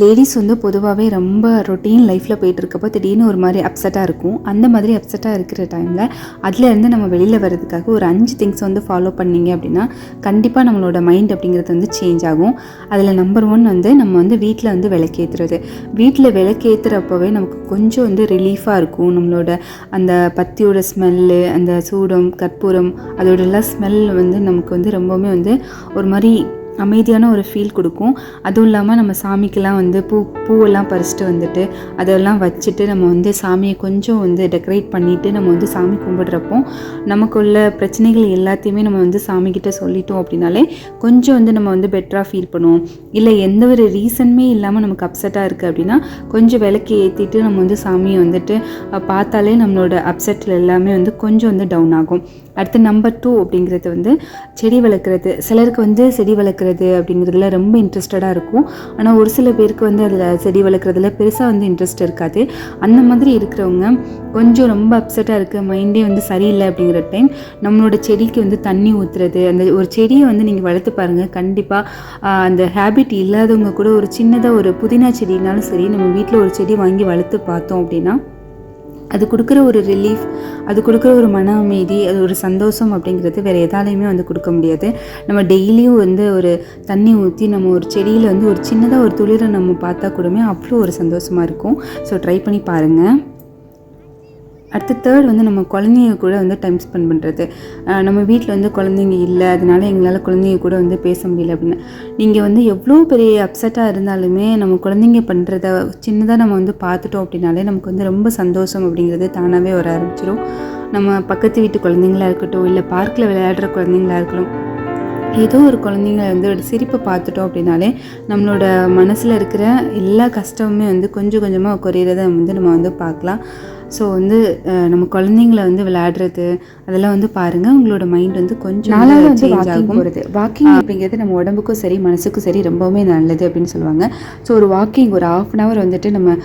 Ladies வந்து பொதுவாகவே ரொம்ப ரொட்டீன் லைஃப்பில் போயிட்டுருக்கப்போ திடீர்னு ஒரு மாதிரி அப்செட்டாக இருக்கும். அந்த மாதிரி அப்செட்டாக இருக்கிற டைமில் அதுலேருந்து நம்ம வெளியில் வர்றதுக்காக ஒரு அஞ்சு திங்ஸ் வந்து ஃபாலோ பண்ணீங்க அப்படின்னா கண்டிப்பாக நம்மளோட மைண்ட் அப்படிங்கிறது வந்து சேஞ்ச் ஆகும். அதில் நம்பர் ஒன் வந்து நம்ம வந்து வீட்டில் வந்து விளக்கேற்றுறது வீட்டில் விளக்கேற்றுறப்பவே நமக்கு கொஞ்சம் வந்து ரிலீஃபாக இருக்கும். நம்மளோட அந்த பத்தியோட ஸ்மெல்லு அந்த சூடம் கற்பூரம் அதோட ஸ்மெல் வந்து நமக்கு வந்து ரொம்பவுமே வந்து ஒரு மாதிரி அமைதியான ஒரு ஃபீல் கொடுக்கும். அதுவும் இல்லாமல் நம்ம சாமிக்கெல்லாம் வந்து பூ பூவெல்லாம் பறிச்சுட்டு வந்துட்டு அதெல்லாம் வச்சுட்டு நம்ம வந்து சாமியை கொஞ்சம் வந்து டெக்கரேட் பண்ணிவிட்டு நம்ம வந்து சாமி கும்பிடுறப்போ நமக்குள்ள பிரச்சனைகள் எல்லாத்தையுமே நம்ம வந்து சாமிக்கிட்ட சொல்லிட்டோம் அப்படின்னாலே கொஞ்சம் வந்து நம்ம வந்து பெட்டராக ஃபீல் பண்ணுவோம். இல்லை எந்த ஒரு ரீசனுமே இல்லாமல் நமக்கு அப்செட்டாக இருக்குது அப்படின்னா கொஞ்சம் விளக்கு ஏற்றிட்டு நம்ம வந்து சாமியை வந்துட்டு பார்த்தாலே நம்மளோட அப்செட்டில் எல்லாமே வந்து கொஞ்சம் வந்து டவுன் ஆகும். அடுத்து நம்பர் டூ அப்படிங்கிறது வந்து செடி வளர்க்குறது. சிலருக்கு வந்து செடி வளர்க்குறது அப்படிங்கிறதுல ரொம்ப இன்ட்ரெஸ்டடாக இருக்கும். ஆனால் ஒரு சில பேருக்கு வந்து அதில் செடி வளர்க்குறதுல பெருசாக வந்து இன்ட்ரெஸ்ட் இருக்காது. அந்த மாதிரி இருக்கிறவங்க கொஞ்சம் ரொம்ப அப்செட்டாக இருக்குது மைண்டே வந்து சரியில்லை அப்படிங்கிற டைம் நம்மளோட செடிக்கு வந்து தண்ணி ஊற்றுறது அந்த ஒரு செடியை வந்து நீங்கள் வளர்த்து பாருங்கள் கண்டிப்பாக அந்த ஹேபிட் இல்லாதவங்க கூட ஒரு சின்னதாக ஒரு புதினா செடினாலும் சரி நம்ம வீட்டில் ஒரு செடி வாங்கி வளர்த்து பார்த்தோம் அப்படின்னா அது கொடுக்குற ஒரு ரிலீஃப் அது கொடுக்குற ஒரு மன அமைதி அது ஒரு சந்தோஷம் அப்படிங்கிறது வேறு எதாலையுமே வந்து கொடுக்க முடியாது. நம்ம டெய்லியும் வந்து ஒரு தண்ணி ஊற்றி நம்ம ஒரு செடியில் வந்து ஒரு சின்னதாக ஒரு துளிரை நம்ம பார்த்தா கூடமே அவ்வளோ ஒரு சந்தோஷமாக இருக்கும். ஸோ ட்ரை பண்ணி பாருங்கள் அடுத்து தேர்ட் வந்து நம்ம குழந்தைங்க கூட வந்து டைம் ஸ்பெண்ட் பண்ணுறது நம்ம வீட்டில் வந்து குழந்தைங்க இல்லை அதனால எங்களால் குழந்தைங்க கூட வந்து பேச முடியல அப்படின்னு. நீங்கள் வந்து எவ்வளோ பெரிய அப்செட்டாக இருந்தாலுமே நம்ம குழந்தைங்க பண்ணுறத சின்னதாக நம்ம வந்து பார்த்துட்டோம் அப்படின்னாலே நமக்கு வந்து ரொம்ப சந்தோஷம் அப்படிங்கிறது தானாகவே வர ஆரம்பிச்சிடும் நம்ம பக்கத்து வீட்டு குழந்தைங்களா இருக்கட்டும் இல்லை பார்க்கில் விளையாடுற குழந்தைங்களா இருக்கட்டும் ஏதோ ஒரு குழந்தைங்க வந்து ஒரு சிரிப்பை பார்த்துட்டோம் அப்படின்னாலே நம்மளோட மனசில் இருக்கிற எல்லா கஷ்டமுமே வந்து கொஞ்சம் கொஞ்சமாக குறையிறத வந்து நம்ம வந்து பார்க்கலாம். ஸோ வந்து நம்ம குழந்தைங்கள வந்து விளையாடுறது அதெல்லாம் வந்து பாருங்கள் உங்களோட மைண்ட் வந்து கொஞ்சம் வந்து சேஞ்ச் ஆகும். போறது. வாக்கிங் அப்படிங்கிறது நம்ம உடம்புக்கும் சரி மனசுக்கும் சரி ரொம்பவுமே நல்லது அப்படின்னு சொல்லுவாங்க. ஸோ ஒரு வாக்கிங் ஒரு ஆஃப் அன் ஹவர் வந்துட்டு நம்ம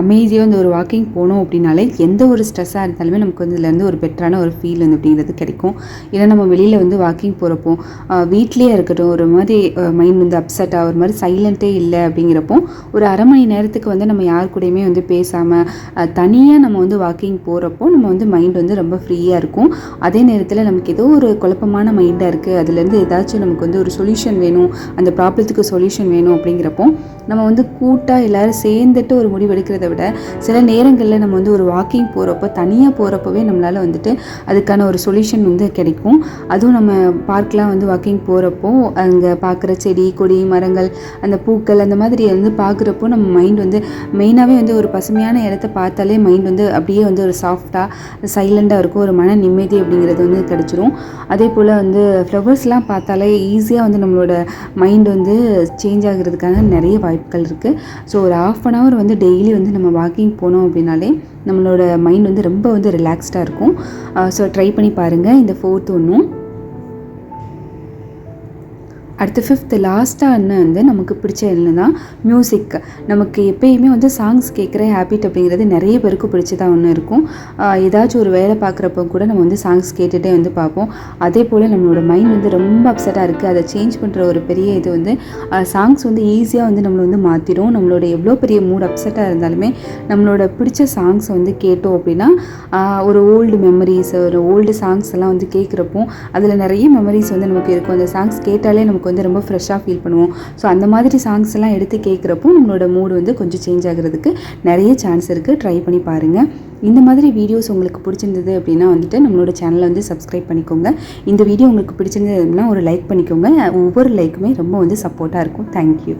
அமைதியாக வந்து ஒரு வாக்கிங் போனோம் அப்படின்னாலே எந்த ஒரு ஸ்ட்ரெஸ்ஸாக இருந்தாலுமே நமக்கு வந்து இதுலேருந்து ஒரு பெட்டரான ஒரு ஃபீல் வந்து அப்படிங்கிறது கிடைக்கும். ஏன்னா நம்ம வெளியில் வந்து வாக்கிங் போகிறப்போ வீட்லேயே இருக்கட்டும் ஒரு மாதிரி மைண்ட் வந்து அப்செட்டாக ஒரு மாதிரி சைலண்ட்டே இல்லை அப்படிங்கிறப்போ ஒரு அரை மணி நேரத்துக்கு வந்து நம்ம யார் கூடயுமே வந்து பேசாமல் தனியாக நம்ம வந்து வாக்கிங் போகிறப்போ நம்ம வந்து மைண்ட் வந்து ரொம்ப ஃப்ரீயாக இருக்கும். அதே நேரத்தில் நமக்கு ஏதோ ஒரு குழப்பமான மைண்டாக இருக்குது அதுலேருந்து ஏதாச்சும் நமக்கு வந்து ஒரு சொல்யூஷன் வேணும். அந்த ப்ராப்ளத்துக்கு சொல்யூஷன் வேணும் அப்படிங்கிறப்போ நம்ம வந்து கூட்டாக எல்லோரும் சேர்ந்துட்டு ஒரு முடிவு எடுக்கிறத விட சில நேரங்களில் நம்ம வந்து ஒரு வாக்கிங் போகிறப்போ தனியாக போகிறப்பவே நம்மளால் வந்துட்டு அதுக்கான ஒரு சொல்யூஷன் வந்து கிடைக்கும். அதுவும் நம்ம பார்க்கெலாம் வந்து வாக்கிங் போகிறப்போ அங்கே பார்க்குற செடி கொடி மரங்கள் அந்த பூக்கள் அந்த மாதிரி வந்து பார்க்குறப்போ நம்ம மைண்ட் வந்து மெயினாகவே வந்து ஒரு பசுமையான இடத்த பார்த்தாலே மைண்ட் வந்து அப்படியே வந்து ஒரு சாஃப்டாக சைலண்ட்டாக இருக்கும். ஒரு மன நிம்மதி அப்படிங்கிறது வந்து கிடச்சிரும். அதே போல் வந்து ஃப்ளவர்ஸ்லாம் பார்த்தாலே ஈஸியாக வந்து நம்மளோட மைண்ட் வந்து சேஞ்ச் ஆகிறதுக்கான நிறைய வாய்ப்புகள் இருக்குது ஸோ ஒரு ஆஃப் அன் ஹவர் வந்து டெய்லி வந்து நம்ம வாக்கிங் போனோம் அப்படின்னாலே நம்மளோட மைண்ட் வந்து ரொம்ப வந்து ரிலாக்ஸ்டாக இருக்கும். ஸோ ட்ரை பண்ணி பாருங்கள் இந்த ஃபோர்த் ஒன்றும் அடுத்து ஃபிஃப்த்து லாஸ்ட்டாக என்ன வந்து நமக்கு பிடிச்ச என்னன்னா மியூசிக் நமக்கு எப்பயுமே வந்து சாங்ஸ் கேட்குற ஹேபிட் அப்படிங்கிறது நிறைய பேருக்கு பிடிச்சதாக ஒன்று இருக்கும். ஏதாச்சும் ஒரு வேலை பார்க்குறப்ப கூட நம்ம வந்து சாங்ஸ் கேட்டுகிட்டே வந்து பார்ப்போம். அதே போல் நம்மளோட மைண்ட் வந்து ரொம்ப அப்செட்டாக இருக்குது அதை சேஞ்ச் பண்ணுற ஒரு பெரிய இது வந்து சாங்ஸ் வந்து ஈஸியாக வந்து நம்மளை வந்து மாற்றிடும் நம்மளோட எவ்வளோ பெரிய மூட் அப்செட்டாக இருந்தாலுமே நம்மளோட பிடிச்ச சாங்ஸை வந்து கேட்டோம் அப்படின்னா ஒரு ஓல்டு மெமரிஸ் ஒரு ஓல்டு சாங்ஸ் எல்லாம் வந்து கேட்குறப்போ அதில் நிறைய மெமரிஸ் வந்து நமக்கு இருக்கும். அந்த சாங்ஸ் கேட்டாலே நமக்கு வந்து ரொம்ப ஃப்ரெஷ்ஷாக ஃபீல் பண்ணுவோம். ஸோ அந்த மாதிரி சாங்ஸ் எல்லாம் எடுத்து கேட்குறப்போ நம்மளோட மூடு வந்து கொஞ்சம் சேஞ்ச் ஆகிறதுக்கு நிறைய சான்ஸ் இருக்குது ட்ரை பண்ணி பாருங்கள் இந்த மாதிரி வீடியோஸ் உங்களுக்கு பிடிச்சிருந்தது அப்படின்னா வந்துட்டு நம்மளோட சேனலை வந்து சப்ஸ்கிரைப் பண்ணிக்கோங்க. இந்த வீடியோ உங்களுக்கு பிடிச்சிருந்தது அப்படின்னா ஒரு லைக் பண்ணிக்கோங்க. ஒவ்வொரு லைக்குமே ரொம்ப வந்து சப்போர்ட்டாக இருக்கும். தேங்க்யூ